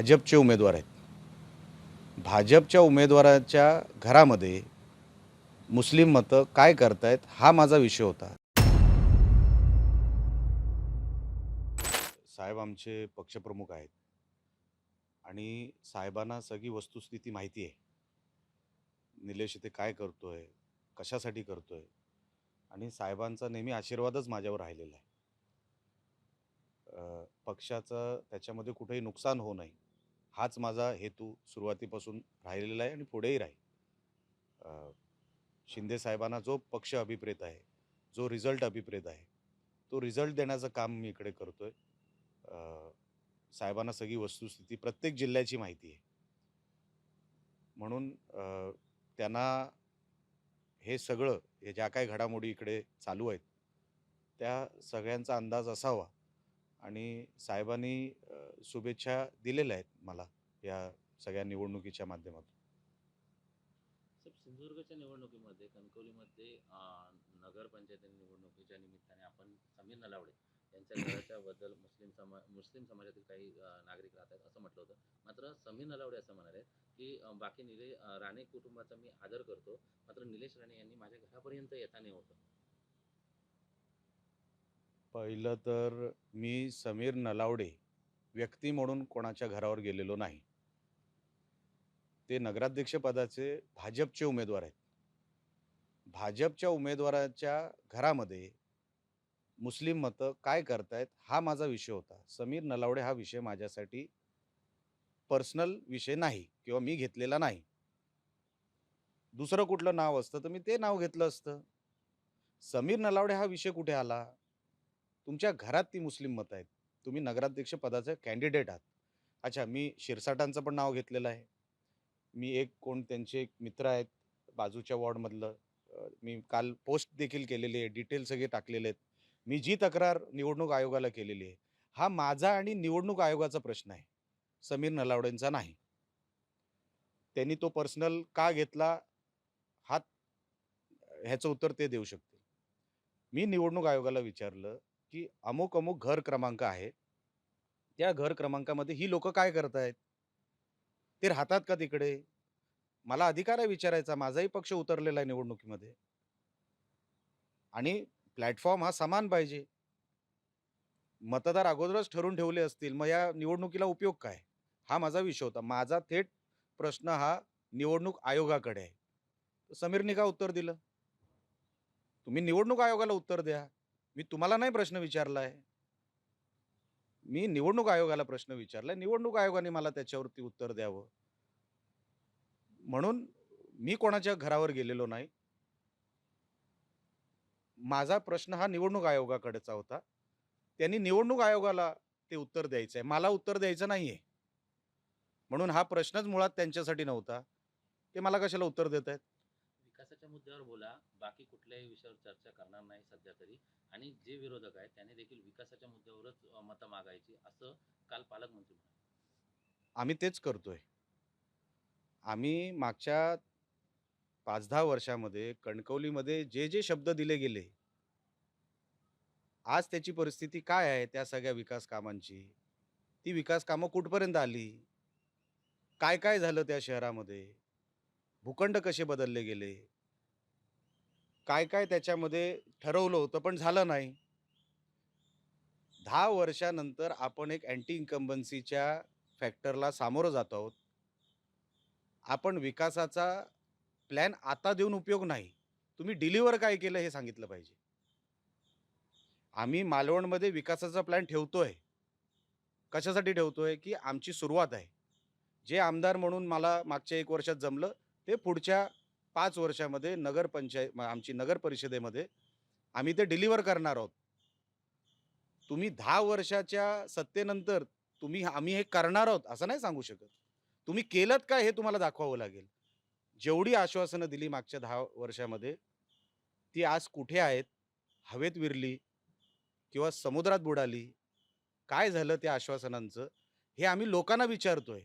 भाजपचे उमेदवार आहेत. भाजपच्या उमेदवाराच्या घरामध्ये मुस्लिम मतं काय करतायत हा माझा विषय होता. साहेब आमचे पक्षप्रमुख आहेत. आणि साहेबांना सगळी वस्तुस्थिती माहिती आहे. निलेश इथे काय करतोय कशासाठी करतोय? आणि साहेबांचा नेहमी आशीर्वादच माझ्यावर राहिलेला आहे. पक्षाचं त्याच्यामध्ये कुठेही नुकसान होऊ नये. हाच माझा हेतू सुरुवातीपासून राहिलेला आहे आणि पुढेही राहील. शिंदे साहेबांना जो पक्ष अभिप्रेत आहे जो रिझल्ट अभिप्रेत आहे तो रिझल्ट देण्याचं काम मी इकडे करतो आहे साहेबांना सगळी वस्तुस्थिती प्रत्येक जिल्ह्याची माहिती आहे. म्हणून त्यांना हे सगळं हे ज्या काही घडामोडी इकडे चालू आहेत त्या सगळ्यांचा अंदाज असावा. आणि साहेबांनी शुभेच्छा दिलेल्या आहेत मला या सगळ्या निवडणुकीच्या माध्यमातून. सिंधुदुर्गच्या निवडणुकीमध्ये कणकवलीमध्ये अं, नगरपंचायत निवडणुकीच्या निमित्ताने आपण समीर नलावडे यांच्या घराच्या बद्दल मुस्लिम समाज मुस्लिम समाजातील काही नागरिक राहत आहेत असं म्हटलं होतं. मात्र समीर नलावडे असं म्हणाले की बाकी निले राणे कुटुंबाचा मी आदर करतो. मात्र निलेश राणे यांनी माझ्या घरापर्यंत येता नाही होतं. पहिलं तर मी समीर नलावडे व्यक्ती म्हणून कोणाच्या घरावर गेलेलो नाही. ते नगराध्यक्षपदाचे भाजपचे उमेदवार आहेत. भाजपच्या उमेदवाराच्या घरामध्ये मुस्लिम मतं काय करतायत हा माझा विषय होता. समीर नलावडे हा विषय माझ्यासाठी पर्सनल विषय नाही किंवा मी घेतलेला नाही. दुसरं कुठलं नाव असतं तर मी ते नाव घेतलं असतं. समीर नलावडे हा विषय कुठे आला? तुमच्या घरात ती मुस्लिम मतं आहेत. तुम्ही नगराध्यक्ष पदाचं कॅन्डिडेट आहात. अच्छा मी शिरसाटांचं पण नाव घेतलेलं आहे. मी एक कोण त्यांचे एक मित्र आहेत बाजूच्या वॉर्डमधलं. मी काल पोस्ट देखील केलेली आहे डिटेल सगळे टाकलेले आहेत. मी जी तक्रार निवडणूक आयोगाला केलेली आहे हा माझा आणि निवडणूक आयोगाचा प्रश्न आहे. समीर नलावडेंचा नाही. त्यांनी तो पर्सनल का घेतला हा ह्याचं उत्तर ते देऊ शकतील. मी निवडणूक आयोगाला विचारलं की अमुक अमुक घर क्रमांक आहे. त्या घर क्रमांकामध्ये ही लोक काय करतायत? ते राहतात का तिकडे? मला अधिकार आहे विचारायचा. माझाही पक्ष उतरलेला आहे निवडणुकीमध्ये. आणि प्लॅटफॉर्म हा समान पाहिजे. मतदार अगोदरच ठरवून ठेवले असतील. मग या निवडणुकीला उपयोग काय? हा माझा विषय होता. माझा थेट प्रश्न हा निवडणूक आयोगाकडे आहे. समीरने का उत्तर दिलं. तुम्ही निवडणूक आयोगाला उत्तर द्या. मी तुम्हाला नाही प्रश्न विचारला आहे मी निवडणूक आयोगाला प्रश्न विचारला निवडणूक आयोगाने मला त्याच्यावरती उत्तर द्यावं. म्हणून मी कोणाच्या घरावर गेलेलो नाही. माझा प्रश्न हा निवडणूक आयोगाकडेचा होता. त्यांनी निवडणूक आयोगाला ते उत्तर द्यायचं आहे मला उत्तर द्यायचं नाहीये. म्हणून हा प्रश्नच मुळात त्यांच्यासाठी नव्हता. ते मला कशाला उत्तर देत आहेत विकासाच्या मुद्द्यावर बोला. बाकी कुठल्याही विषयावर चर्चा करणार नाही सध्या तरी. आणि जे विरोधक आहेत त्यांनी देखील विकासाच्या मुद्द्यावरच मतं मागायची असं काल पालकमंत्री म्हणाले. आम्ही तेच करतोय. आम्ही मागच्या पाच दहा वर्षामध्ये कणकवलीमध्ये जे जे शब्द दिले गेले आज त्याची परिस्थिती काय आहे त्या सगळ्या विकास कामांची? ती विकास कामं कुठपर्यंत आली? काय काय झालं त्या शहरामध्ये? भूखंड कसे बदलले गेले? काय काय त्याच्यामध्ये ठरवलं होतं पण झालं नाही. दहा वर्षानंतर आपण एक अँटी इन्कम्बन्सीच्या फॅक्टरला सामोरं जात आहोत. आपण विकासाचा प्लॅन आता देऊन उपयोग नाही. तुम्ही डिलिव्हर काय केलं हे सांगितलं पाहिजे. आम्ही मालवणमध्ये विकासाचा प्लॅन ठेवतोय. कशासाठी ठेवतोय की आमची सुरुवात आहे. जे आमदार म्हणून मला मागच्या एक वर्षात जमलं ते पुढच्या पाच वर्षामध्ये नगरपंचायत आमची नगर परिषदेमध्ये आम्ही ते डिलिव्हर करणार आहोत. तुम्ही दहा वर्षाच्या सत्तेनंतर तुम्ही आम्ही हे करणार आहोत असं नाही सांगू शकत. तुम्ही केलं काय हे तुम्हाला दाखवावं लागेल. जेवढी आश्वासनं दिली मागच्या दहा वर्षामध्ये ती आज कुठे आहेत? हवेत विरली किंवा समुद्रात बुडाली? काय झालं त्या आश्वासनांचं? हे आम्ही लोकांना विचारतोय.